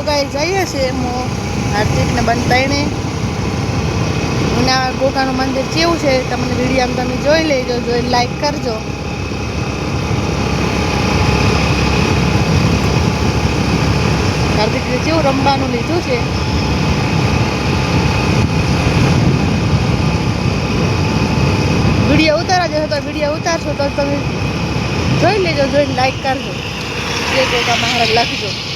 ગોગાએ જઈએ છીએ હું હાર્દિકને બંધાઈને ઉના ગોગાનું મંદિર કેવું છે તમને વીડિયો તમે જોઈ લેજો જોઈ લાઈક કરજો. હાર્દિકને કેવું રમવાનું લીધું છે? વીડિયો ઉતારા જશો તો વીડિયો ઉતારશો તો તમે જોઈ લેજો, જોઈને લાઈક કરજો. જે ગોગા મહારાજ, લખજો.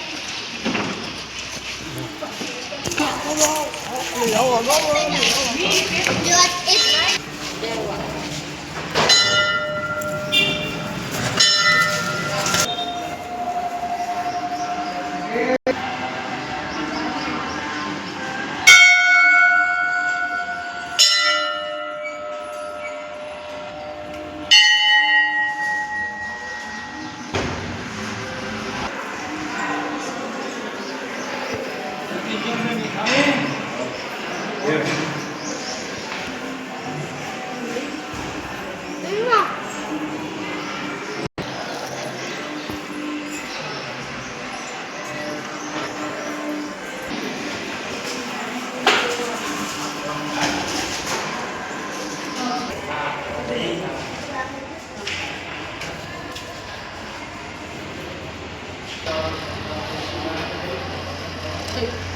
好，你咬我，我咬你。Thank.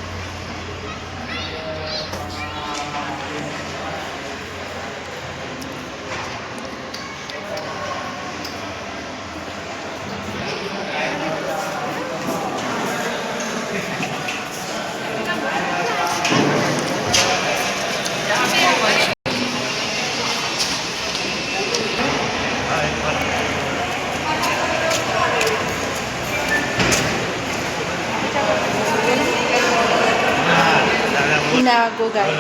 ઉના ગોગાએ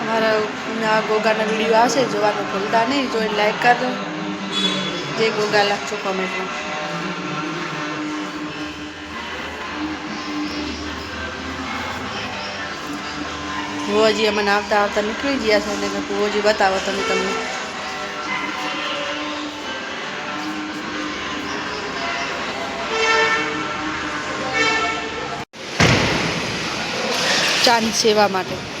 અમારા ઉના ગોગાના વિડીયો આવશે જોવાનું ભૂલતા નહીં જોઈને લાઈક કરજો જે ગોગા લખજો કોમેન્ટમાં ભુવાજી અમને આવતા આવતા નીકળી ગયા છે અને ભુવાજી બતાવો તમે તમને ચાની સેવા માટે.